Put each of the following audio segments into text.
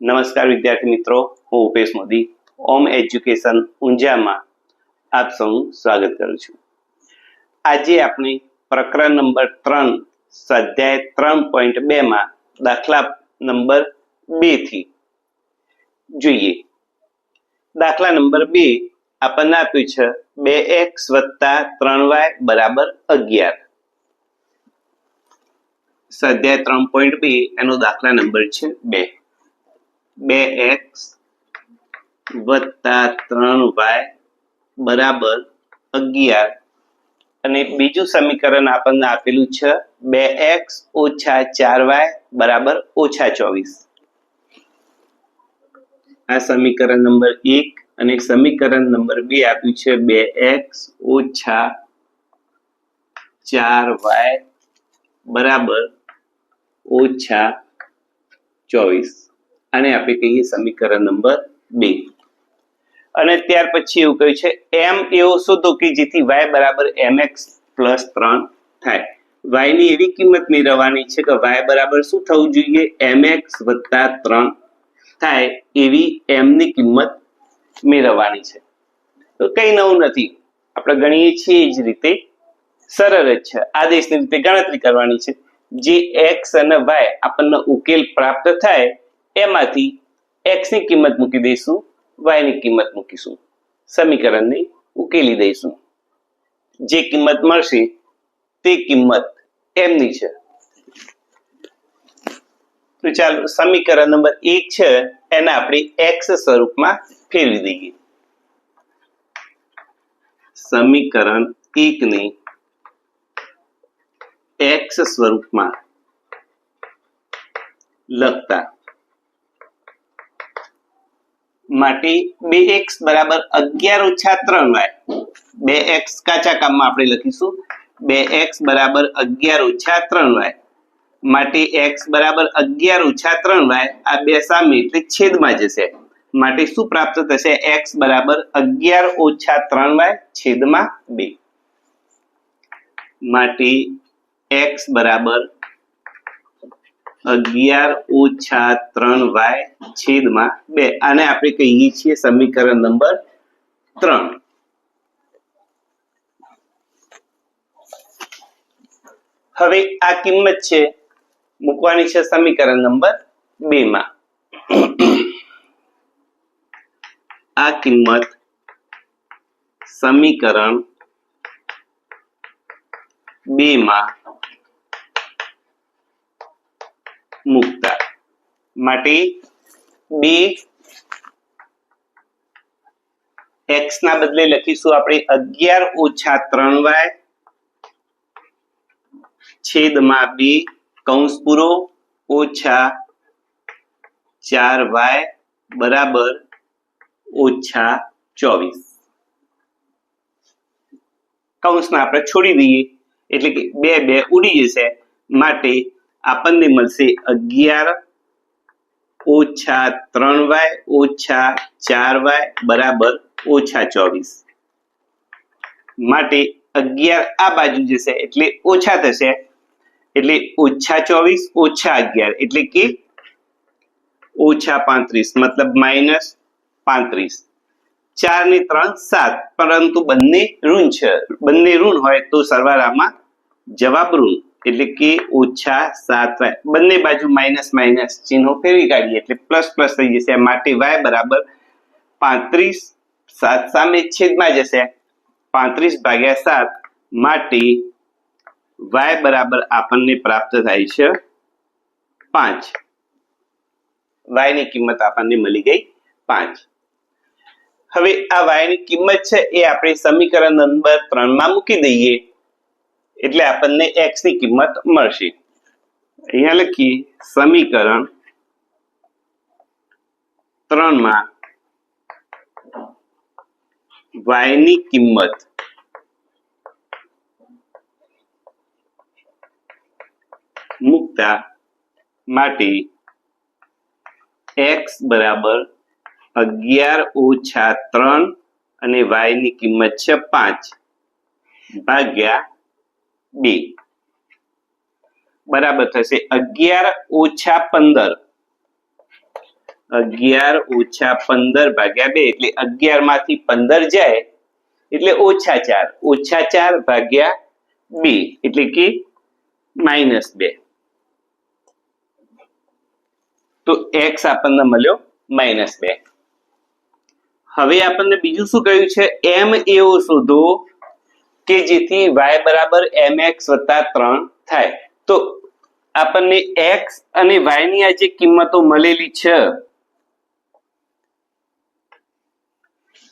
નમસ્કાર વિદ્યાર્થી મિત્રો, હું ઉપેશ મોદી, ઓમ એજ્યુકેશન ઊંઝામાં આપ સૌનું સ્વાગત કરું છું. આજે આપણે પ્રકરણ નંબર ત્રણ, સ્વાધ્યાય ત્રણ પોઈન્ટ બે માં દાખલા નંબર બેથી જોઈએ. દાખલા નંબર બે આપણને આપ્યું છે બે એક્સ વત્તા ત્રણ વાય બરાબર અગિયાર. સ્વાધ્યાય ત્રણ પોઈન્ટ બે એનો દાખલા નંબર છે બે. બે એક્સ વત્તા ત્રણ વાય બરાબર અગિયાર. અને બીજું સમીકરણ આપણને આપેલું છે બે એક્સ ઓછા ચાર વાય બરાબર ઓછા ચોવીસ. આ સમીકરણ નંબર એક અને સમીકરણ નંબર બે આપ્યું છે બે એક્સ ઓછા ચાર વાય બરાબર ઓછા ચોવીસ. આને આપણે કહીએ સમીકરણ નંબર બે. અને ત્યાર પછી એવું કહ્યું છે એમ એવો શોધો કે જેથી વાય બરાબર એમ એક્સ પ્લસ ત્રણ થાય. વાયની એવી કિંમત મેળવવાની છે કે વાય બરાબર શું થવું જોઈએ? એમ એક્સ વત્તા ત્રણ થાય એવી એમની કિંમત મેળવવાની છે. તો કઈ નવું નથી. આપણે ગણીએ છીએ એ જ રીતે. સરળ જ છે. આદેશની રીતે ગણતરી કરવાની છે. જે એક્સ અને વાય આપણને ઉકેલ પ્રાપ્ત થાય એમાંથી એક્સની કિંમત મૂકી દઈશું વાયની કિંમત મૂકીશું. સમીકરણને ઉકેલી દઈશું. જે કિંમત મળશે તે કિંમત એમની છે. તો ચાલો, સમીકરણ નંબર એક છે, એને આપણે એક્સ સ્વરૂપમાં ફેરવી દઈએ. સમીકરણ એકને એક્સ સ્વરૂપમાં લખતા માટે બે એક્સ બરાબર અગિયાર ઓછા ત્રણ વાય બે એક્સ કાચા કામમાં આપણે લખીશું. બે એક્સ બરાબર અગિયાર ઓછા ત્રણ વાય માટે એક્સ બરાબર અગિયાર ઓછા ત્રણ વાય આ બે સામે એટલે છેદમાં જશે. માટે શું પ્રાપ્ત થશે? એક્સ બરાબર અગિયાર ઓછા ત્રણ વાય છેદમાં બે. માટે એક્સ બરાબર અગિયાર ઓછા ત્રણ વાય છેદમાં બે. આને આપણે કહીએ છીએ સમીકરણ નંબર ત્રણ. હવે આ કિંમત છે, મૂકવાની છે સમીકરણ નંબર બે માં. આ કિંમત સમીકરણ બે માં મૂકતા માટે બે એક્સ ના બદલે લખીશું આપણે અગિયાર ઓછા ત્રણ વાય છેદમાં બે કૌંસ પૂરો ઓછા ચાર વાય બરાબર ઓછા ચોવીસ કૌંસને આપણે છોડી દઈએ એટલે કે બે બે ઉડી જશે માટે આપણને મળશે અગિયાર ઓછા ત્રણ વાય ઓછા ચાર વાય બરાબર ઓછા ચોવીસ. માટે અગિયાર આ બાજુ જશે એટલે ઓછા થશે. એટલે ઓછા ચોવીસ, ઓછા અગિયાર. એટલે કે ઓછા પાંત્રીસ, મતલબ માઇનસ પાંત્રીસ. ચાર ને ત્રણ, સાત. પરંતુ બંને ઋણ છે. બંને ઋણ હોય તો સરવાળામાં જવાબ ઋણ. એટલે કે ઓછા સાત વાય. બંને બાજુ માઇનસ માઇનસ ચિહ્નો ફેરવી કાઢીએ એટલે પ્લસ પ્લસ થઈ જશે. માટે વાય બરાબર પાંત્રીસ સાત સામે છેદમાં જશે. પાંત્રીસ ભાગ્યા સાત માટે વાય બરાબર આપણને પ્રાપ્ત થાય છે પાંચ. વાયની કિંમત આપણને મળી ગઈ પાંચ. હવે આ વાયની કિંમત છે એ આપણે સમીકરણ નંબર ત્રણમાં મૂકી દઈએ. એટલે આપણને એક્સની કિંમત મળશે. અહીંયા લખીએ, સમીકરણ ત્રણમાં વાયની કિંમત મૂકતા માટે એક્સ બરાબર અગિયાર ઓછા ત્રણ અને વાયની કિંમત છે પાંચ. ભાગ્યા બે. બરાબર થશે. અગિયાર ઓછા પંદર. અગિયાર ઓછા પંદર ભાગ્યા બે એટલે અગિયારમાંથી પંદર જાય એટલે ઓછા ચાર. ઓછા ચાર ભાગ્યા બે એટલે કે માઇનસ બે. તો એક્સ આપણને મળ્યો માઇનસ બે. હવે આપણને બીજું શું કહ્યું છે? એમ એવું શોધો કે જેથી વાય બરાબર એમ એક્સ વત્તા ત્રણ થાય. તો આપણને એક્સ અને વાયની આ જે કિંમતો મળેલી છે,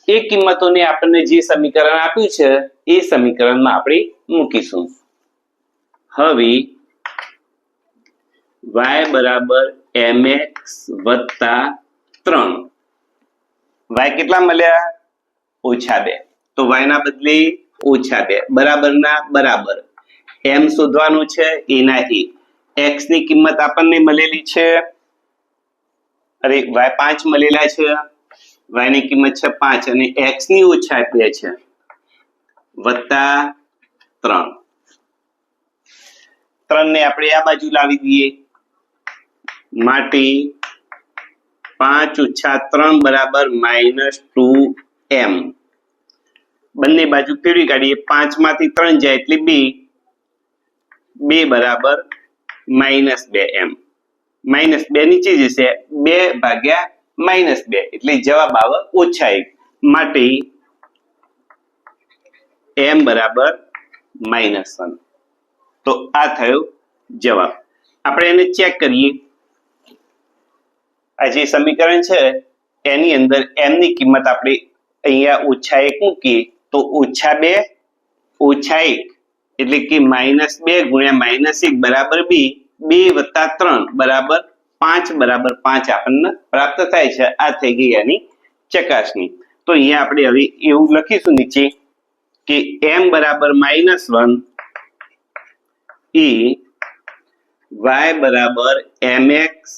એ કિંમતોને આપણને જે સમીકરણ આપ્યું છે, એ સમીકરણમાં આપણે મૂકીશું. હવે વાય બરાબર એમ એક્સ વત્તા ત્રણ. વાય કેટલા મળ્યા? ઓછા બે. તો વાય ના બદલે ઓછા બે. બરાબર ના? બરાબર. એમ શોધવાનું છે એના એ એક્સની કિંમત આપણને મળેલી છે, અરે વાય પાંચ મળેલા છે. વાયની કિંમત છે પાંચ અને એક્સની ઓછા બે છે. વત્તા ત્રણ. ત્રણ ને આપણે આ બાજુ લાવી દઈએ. માટે પાંચ ઓછા ત્રણ બરાબર માઇનસ ટુ એમ. બંને બાજુ ફેરવી કાઢીએ. પાંચમાંથી ત્રણ જાય એટલે બે. બે બરાબર માઇનસ બે એમ. માઇનસ બે નીચે જશે. બે ભાગ્યા માઇનસ બે. એટલે જવાબ આવે ઓછા એક. માટે એમ બરાબર માઇનસ વન. તો આ થયો જવાબ. આપણે એને ચેક કરીએ. આ જે સમીકરણ છે, એની અંદર એમની કિંમત આપણે અહીંયા ઓછા એક મૂકીએ. તો ઓછા બે, ઓછા એક. એટલે કે માઇનસ બે ગુણ્યા માઇનસ એક બરાબર બે બે વત્તા ત્રણ બરાબર પાંચ બરાબર પાંચ આપણને પ્રાપ્ત થાય છે. આ થઈ ગઈ એની ચકાસણી. તો અહીંયા આપણે હવે એવું લખીશું નીચે કે એમ બરાબર માઇનસ વન એ વાય બરાબર એમ એક્સ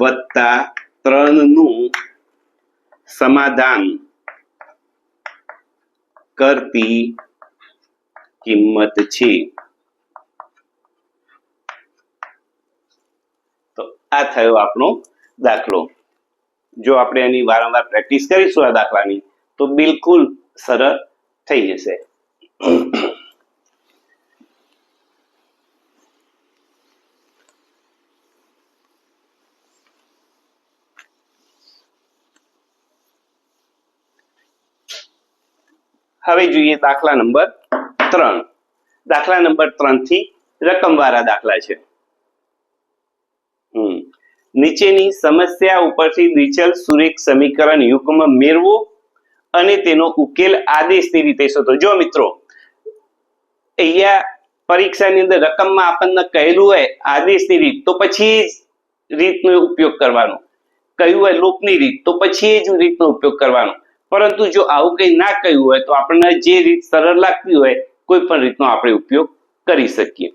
વત્તા ત્રણનું સમાધાન કરતી કિંમત છે. તો આ થયો આપણો દાખલો. જો આપણે એની વારંવાર પ્રેક્ટિસ કરીશું આ દાખલાની, તો બિલકુલ સરળ થઈ જશે. હવે જોઈએ દાખલા નંબર ત્રણ. દાખલા નંબર ત્રણથી રકમવાળા દાખલા છે. નીચેની સમસ્યા ઉપરથી દ્વિચલ સુરેખ સમીકરણ યુગ્મ મેળવો અને તેનો ઉકેલ આદેશની રીતે શોધો. જો મિત્રો, અહીંયા પરીક્ષાની અંદર રકમમાં આપણને કહેલું હોય આદેશની રીત, તો પછી જ રીતનો ઉપયોગ કરવાનો. કહ્યું હોય લોકની રીત, તો પછી જ રીતનો ઉપયોગ કરવાનો. પરંતુ જો આવું કંઈ ના કહ્યું હોય તો આપણને જે રીત સરળ લાગતી હોય કોઈ પણ રીતનો આપણે ઉપયોગ કરી શકીએ.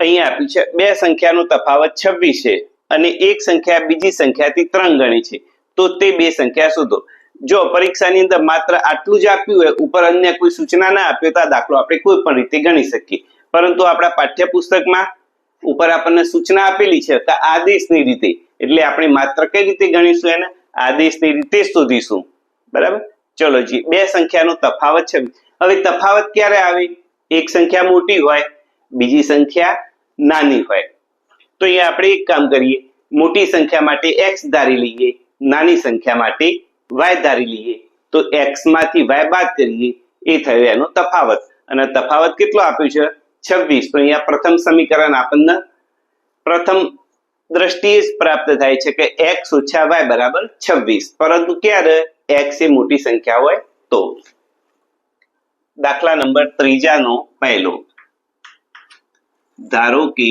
અહીંયા આપ્યું છે, બે સંખ્યાનો તફાવત છવ્વીસ છે અને એક સંખ્યા બીજી સંખ્યાથી ત્રણ ગણી છે. તો તે બે સંખ્યા શોધો. જો પરીક્ષાની અંદર માત્ર આટલું જ આપ્યું હોય, ઉપર અન્ય કોઈ સૂચના ના આપ્યો તો આ દાખલો આપણે કોઈ પણ રીતે ગણી શકીએ. પરંતુ આપણા પાઠ્યપુસ્તકમાં ઉપર આપણને સૂચના આપેલી છે આદેશની રીતે. એટલે આપણે માત્ર કઈ રીતે ગણીશું એને? આદેશની રીતે શોધીશું. બરાબર? ચલો જી, બે સંખ્યાનો તફાવત છે. હવે તફાવત ક્યારે આવે? એક સંખ્યા મોટી હોય, બીજી સંખ્યા નાની હોય. તો અહીંયા આપણે એક કામ કરીએ. મોટી સંખ્યા માટે એક્સ ધારી લઈએ, નાની સંખ્યા માટે વાય ધારી લઈએ. તો એક્સમાંથી વાય બાદ કરીએ, એ થયો એનો તફાવત. અને તફાવત કેટલો આપ્યો છે? છવ્વીસ. તો અહીંયા પ્રથમ સમીકરણ આપણને પ્રથમ દ્રષ્ટિએ પ્રાપ્ત થાય છે કે એક્સ ઓછા વાય બરાબર છવ્વીસ. પરંતુ ક્યારે એક્સ એ મોટી સંખ્યા હોય તો? દાખલા નંબર ત્રીજાનો પહેલો. ધારો કે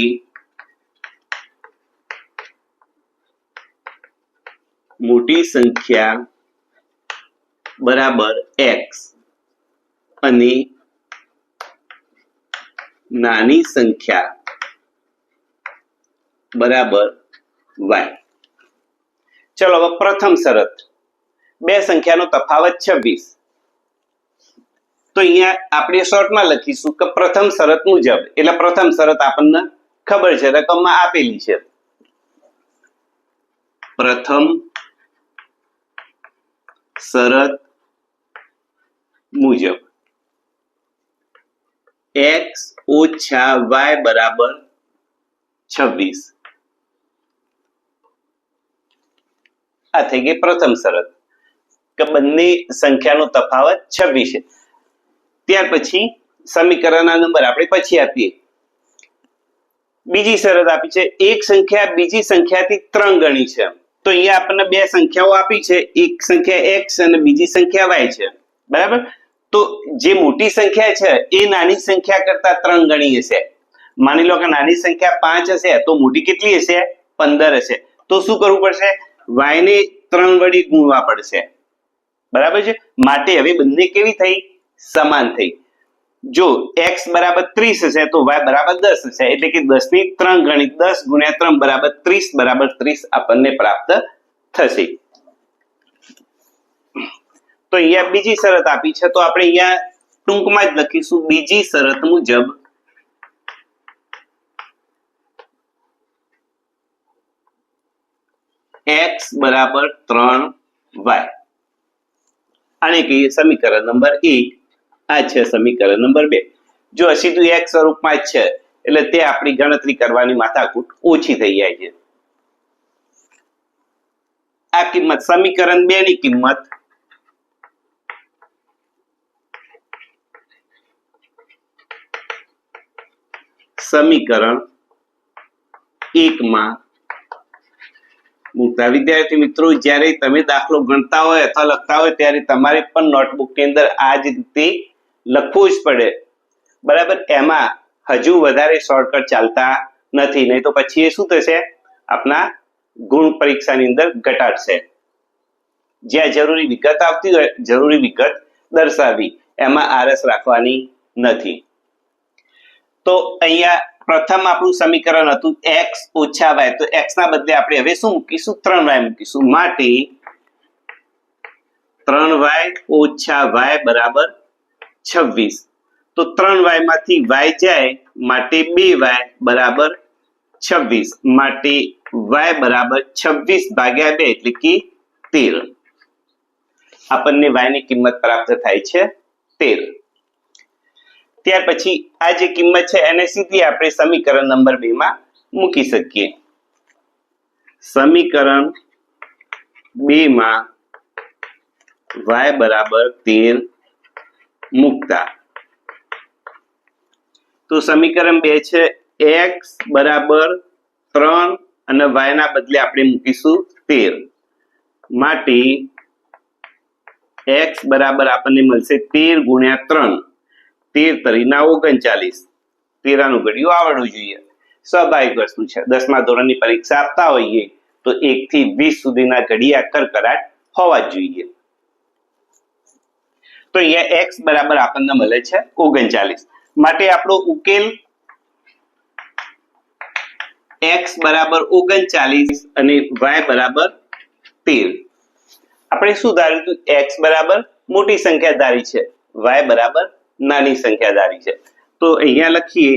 મોટી સંખ્યા બરાબર એક્સ અને નાની સંખ્યા બરાબર વાય ચલો હવે પ્રથમ શરત. બે સંખ્યાનો તફાવત છવ્વીસ તો અહીંયા આપણે શોર્ટમાં લખીશું કે પ્રથમ શરત મુજબ. એટલે પ્રથમ શરત આપણને ખબર છે, રકમમાં આપેલી છે. પ્રથમ શરત મુજબ. એક્સ ઓછા વાય બરાબર છવ્વીસ. આ થઈ ગઈ પ્રથમ શરત. કે બંને સંખ્યાનો તફાવત છવ્વીસ છે. ત્યાર પછી સમીકરણના નંબર આપણે પછી આપીએ. બીજી શરત આપી છે, એક સંખ્યા બીજી સંખ્યાથી ત્રણ ગણી છે. તો અહીંયા આપણને બે સંખ્યાઓ આપી છે, એક સંખ્યા એક્સ અને બીજી સંખ્યા વાય છે. બરાબર? તો જે મોટી સંખ્યા છે, એ નાની સંખ્યા કરતા ત્રણ ગણી હશે. માની લો કે નાની સંખ્યા પાંચ હશે, તો મોટી કેટલી હશે? પંદર હશે. તો શું કરવું પડશે? વાય ને ત્રણ વડે ગુણવા પડશે. બરાબર છે? માટે હવે બંને કેવી થઈ? સમાન થઈ. જો x બરાબર ત્રીસ હશે તો y બરાબર દસ હશે એટલે કે દસની ત્રણ ગણી દસ ગુણ્યા ત્રણ બરાબર ત્રીસ બરાબર ત્રીસ આપણને પ્રાપ્ત થશે. તો અહીંયા બીજી શરત આપી છે, તો આપણે અહીંયા ટૂંકમાં જ લખીશું બીજી શરત મુજબ x બરાબર ત્રણ વાય આને કહીએ સમીકરણ નંબર એક. આ છે સમીકરણ નંબર બે. જો સીધું એક સ્વરૂપમાં જ છે, એટલે તે આપણી ગણતરી કરવાની માથાકૂટ ઓછી થઈ જાય છે. આ કિંમત સમીકરણ બે ની કિંમત. સમીકરણ એકમાં મૂકતા વિદ્યાર્થી મિત્રો, જ્યારે તમે દાખલો ગણતા હોય અથવા લખતા હોય, ત્યારે તમારે પણ નોટબુકની અંદર આ જ રીતે લખવું જ પડે. બરાબર? એમાં હજુ વધારે શોર્ટકટ ચાલતા નથી. નહીં તો પછી એ શું થશે? આપના ગુણ પરીક્ષાની અંદર ઘટાડશે. જ્યાં જરૂરી વિગત આવતી હોય, જરૂરી વિગત દર્શાવી એમાં આરસ રાખવાની નથી. તો અહીંયા પ્રથમ આપણું સમીકરણ હતું x ઓછા y. તો x ના બદલે આપણે હવે શું મૂકીશું? ત્રણ વાય મૂકીશું. માટે ત્રણ y ઓછા y બરાબર છવ્વીસ. તો ત્રણ y માંથી y જાય, માટે બે y બરાબર છવ્વીસ. માટે y બરાબર છવ્વીસ ભાગ્યા બે એટલે કે તેર. આપણને y ની કિંમત પ્રાપ્ત થાય છે તેર. ત્યાર પછી આ જે કિંમત છે, એને સીધી આપણે સમીકરણ નંબર બે માં મૂકી શકીએ. સમીકરણ બે માં વાય બરાબર તેર મૂકતા. તો સમીકરણ બે છે એક્સ બરાબર ત્રણ અને વાય ના બદલે આપણે મૂકીશું તેર. માટે એક્સ બરાબર આપણને મળશે તેર ગુણ્યા ત્રણ. તેર તરીના ઓગણચાલીસ. તેરાનું ઘડિયું આવડવું જોઈએ. સ્વાભાવિક વસ્તુ છે. દસમા ધોરણની પરીક્ષા આપતા હોઈએ તો એક થી વીસ સુધીના ઘડિયા કરકરાટ હોવા જોઈએ. તો અહીંયા એક્સ બરાબર આપણને મળે છે ઓગણચાલીસ. માટે આપણો ઉકેલ એક્સ બરાબર ઓગણચાલીસ અને વાય બરાબર તેર. આપણે શું ધાર્યું હતું? એક્સ બરાબર મોટી સંખ્યા ધારી છે. વાય બરાબર નાની સંખ્યા ધારી છે. તો અહીંયા લખીએ,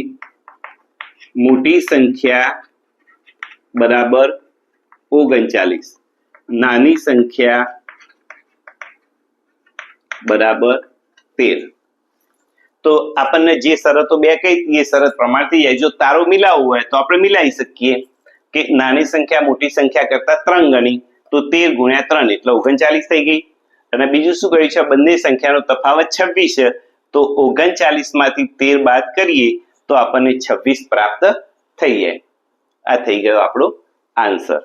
મોટી સંખ્યા બરાબર ઓગણચાલીસ. નાની સંખ્યા બરાબર તેર. તો આપણને જે શરતો બે કહી એ શરત પ્રમાણથી જાય. જો તારો મિલાવવું હોય, તો આપણે મિલાવી શકીએ કે નાની સંખ્યા, મોટી સંખ્યા કરતા ત્રણ ગણી, તો તેર ગુણ્યા ત્રણ એટલે ઓગણચાલીસ થઈ ગઈ. અને બીજું શું કહ્યું છે? બંને સંખ્યાનો તફાવત છવ્વીસ તો ઓગણચાલીસમાંથી તેર બાદ કરીએ તો આપણને છવ્વીસ પ્રાપ્ત થઈ જાય આ થઈ ગયો આપણો આન્સર.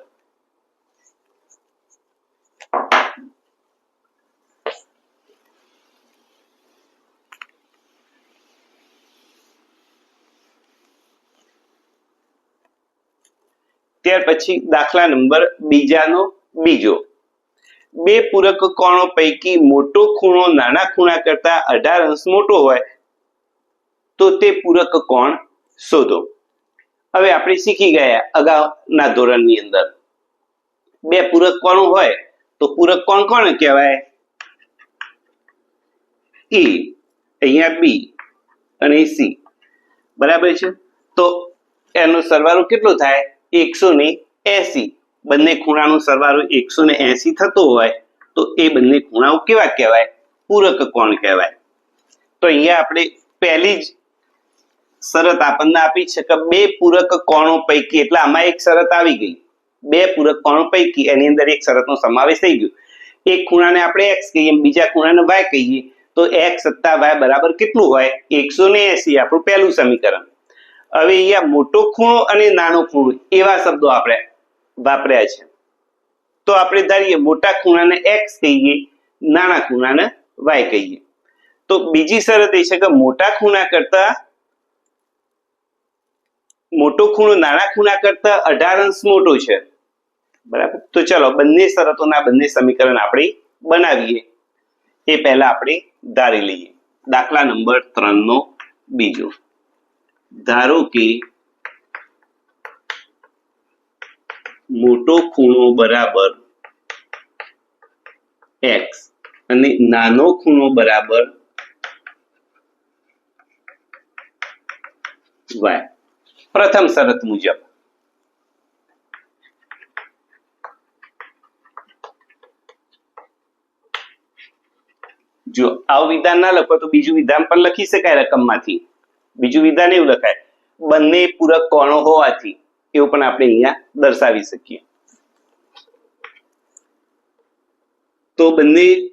ત્યાર પછી દાખલા નંબર બીજાનો બીજો. બે પૂરક કોણો પૈકી મોટો ખૂણો નાના ખૂણા કરતા અઢાર અંશ મોટો હોય, તો તે પૂરક કોણ શોધો. હવે આપણે શીખી ગયા અગાઉના ધોરણની અંદર. બે પૂરક કોણો હોય, તો પૂરક કોણ કોણ કહેવાય? એ, અહીંયા બી અને સી. બરાબર છે? તો એનો સરવાળો કેટલો થાય? એકસો ને એસી. બંને ખૂણાનો સરવાળો એકસો ને એસી થતો હોય, તો એ બંને ખૂણાઓ કેવા કહેવાય? પૂરક કોણ કહેવાય? તો અહીંયા આપણે પહેલી જ શરત આપણને આપી છે કે બે પૂરક કોણો પૈકી, એટલે આમાં એક શરત આવી ગઈ. બે પૂરક કોણો પૈકી, એની અંદર એક શરતનો સમાવેશ થઈ ગયો. એક ખૂણાને આપણે એક્સ કહીએ, બીજા ખૂણાને વાય કહીએ, તો એક્સ સત્તા વાય બરાબર કેટલું હોય? એકસો ને એસી આપણું પહેલું સમીકરણ. હવે અહીંયા મોટો ખૂણો અને નાનો ખૂણો, એવા શબ્દો આપણે વાપર્યા છે. તો આપણે ધારીએ મોટા ખૂણાને એક્સ કહીએ, નાના ખૂણાને વાય કહીએ. તો બીજી શરત એ છે કે મોટા ખૂણા કરતા, મોટો ખૂણો નાના ખૂણા કરતા અઢાર અંશ મોટો છે. બરાબર? તો ચલો બંને શરતોના બંને સમીકરણ આપણે બનાવીએ. એ પહેલા આપણે ધારી લઈએ. દાખલા નંબર ત્રણ નો બીજો. ધારો કે મોટો ખૂણો બરાબર એક્સ અને નાનો ખૂણો બરાબર વાય પ્રથમ શરત મુજબ. જો આવું વિધાન ના લખો તો બીજું વિધાન પણ લખી શકાય રકમમાંથી. બીજું વિધાન એવું લખાય. બંને પૂરક કોણો હોવાથી. એવું પણ આપણે અહીંયા દર્શાવી શકીએ. તો બંને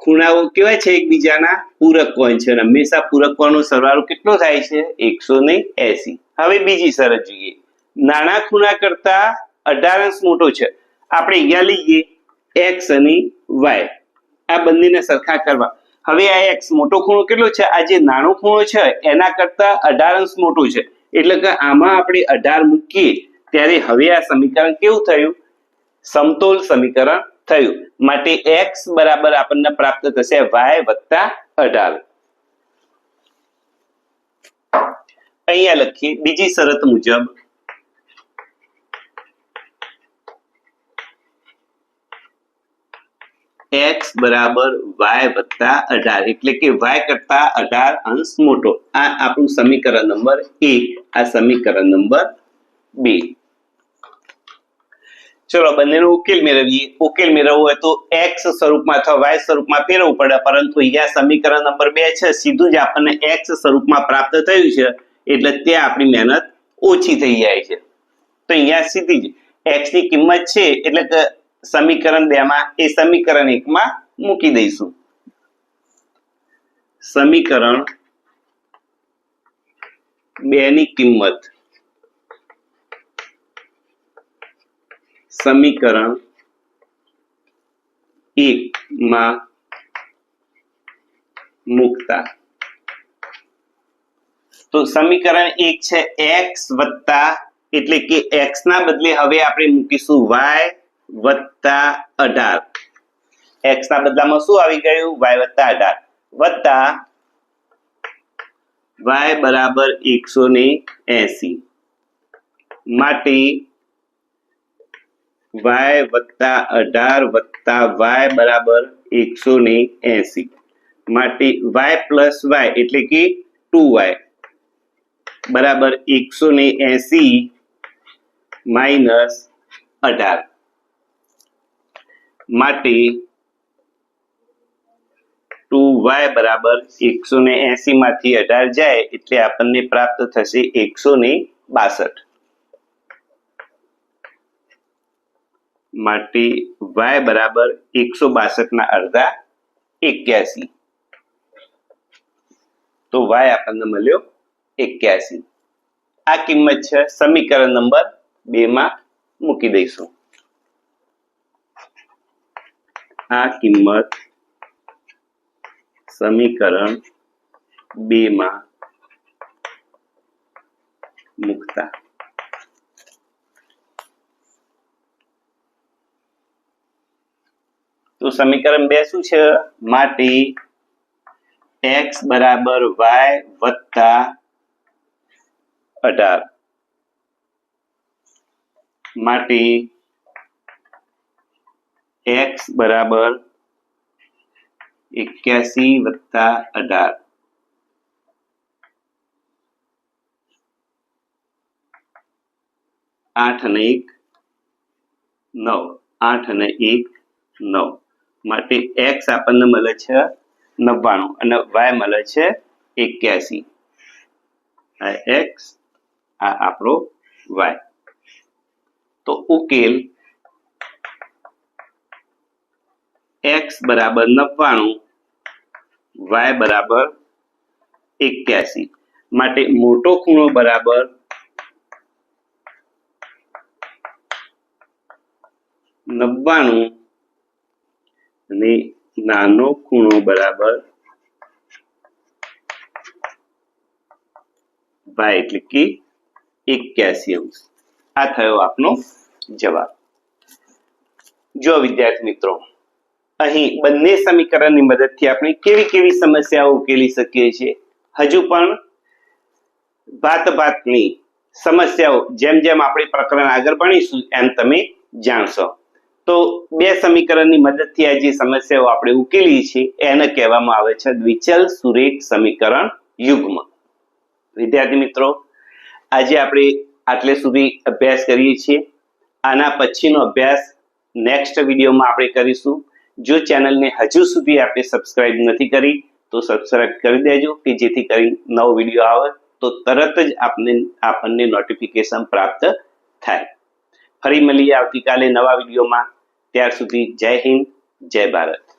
ખૂણાઓ કેવા છે એકબીજાના? પૂરક કોણ છે? હંમેશા પૂરક કોણનો સરવાળો કેટલો થાય છે? એકસો ને એસી. હવે બીજી શરત જોઈએ. નાના ખૂણા કરતા અઢાર અંશ મોટો છે. આપણે અહીંયા લઈએ એક્સ અને વાય. આ બંનેને સરખા કરવા. હવે આ એક્સ મોટો ખૂણો કેટલો છે? આ જે નાનો ખૂણો છે, એના કરતા અઢાર અંશ મોટો છે. એટલે કે આમાં આપણે અઢાર મૂકીએ, ત્યારે હવે આ સમીકરણ કેવું થયું? સમતોલ સમીકરણ થયું. માટે એક્સ બરાબર આપણને પ્રાપ્ત થશે વાય વત્તા અઢાર. અહીંયા લખીએ, બીજી શરત મુજબ એક્સ બરાબર વાય વત્તા અઢાર. એટલે કે વાય કરતા અઢાર અંશ મોટો. આ આપણું સમીકરણ નંબર એક. આ સમીકરણ નંબર બે. ચલો, બંનેનો ઉકેલ મેળવીએ. ઉકેલ મેળવવો હોય તો એક્સ સ્વરૂપમાં અથવા વાય સ્વરૂપમાં ફેરવવું પડે, પરંતુ અહીંયા સમીકરણ નંબર બે છે. સીધું જ આપણને એક્સ સ્વરૂપમાં પ્રાપ્ત થયું છે. એટલે ત્યાં આપણી મહેનત ઓછી થઈ જાય છે. તો અહીંયા સીધી જ એક્સની કિંમત છે. એટલે કે સમીકરણ બે માં એ સમીકરણ એકમાં મૂકી દઈશું. સમીકરણ બે ની કિંમત. સમીકરણ એક માં મૂકતા. તો સમીકરણ એક છે એક્સ વત્તા એટલે કે એક્સ ના બદલે હવે આપણે મૂકીશું વાય વત્તા અઢાર. એક્સ ના બદલામાં શું આવી ગયું? વાય વત્તા અઢાર. વત્તા વાય બરાબર એકસો ને એસી. માટે વાય વત્તા અઢાર વત્તા વાય બરાબર એકસો ને એસી. માટે વાય પ્લસ વાય એટલે કે ટુ વાય. બરાબર એકસો ને એસી માઇનસ અઢાર. માટે ટુ વાય બરાબર એકસો ને એસી માંથી અઢાર જાય એટલે આપણને પ્રાપ્ત થશે એકસો ને બાસઠ માટે વાય બરાબર એકસો બાસઠ ના અડધા એક્યાસી. તો વાય આપણને મળ્યો એક્યાસી. આ કિંમત છે સમીકરણ નંબર બે માં મૂકી દઈશું. આ કિંમત સમીકરણ બે માં મુકતા. તો સમીકરણ બે શું છે? માટે એક્સ બરાબર વાય વત્તા અઢાર. માટે એક્સ બરાબર એક્યાસી વત્તા અઢાર. આઠ અને એક, નવ. આઠ અને એક, નવ. માટે એક્સ આપણને મળે છે નવ્વાણું અને વાય મળે છે એક્યાસી. આ એક્સ આ આપણો વાય તો ઉકેલ બરાબર નવ્વાણું વાય બરાબર એક્યાસી. માટે મોટો ખૂણો બરાબર નવ્વાણું અને નાનો ખૂણો બરાબર વાય એટલે કે એક્યાસી અંશ. આ થયો આપનો જવાબ. જો વિદ્યાર્થી મિત્રો અહીં બંને સમીકરણની મદદથી આપણે કેવી કેવી સમસ્યાઓ ઉકેલી શકીએ છીએ? હજુ પણ ભાત ભાતની સમસ્યાઓ જેમ જેમ આપણે પ્રકરણ આગળ ભણીશું, એમ તમે જાણશો. તો બે સમીકરણની મદદથી આ જે સમસ્યાઓ આપણે ઉકેલી છે એને કહેવામાં આવે છે દ્વિચલ સુરેખ સમીકરણ યુગ્મ. વિદ્યાર્થી મિત્રો, આજે આપણે આટલે સુધી અભ્યાસ કરીએ છીએ. આના પછીનો અભ્યાસ નેક્સ્ટ વિડીયોમાં આપણે કરીશું. જો ચેનલને હજુ સુધી આપણે સબસ્ક્રાઇબ નથી કરી, તો સબસ્ક્રાઇબ કરી દેજો કે જેથી કરી નવો વીડિયો આવે, તો તરત જ આપને, આપણને નોટિફિકેશન પ્રાપ્ત થાય. ફરી મળીએ આવતીકાલે નવા વિડીયોમાં. ત્યાર સુધી જય હિન્દ, જય ભારત.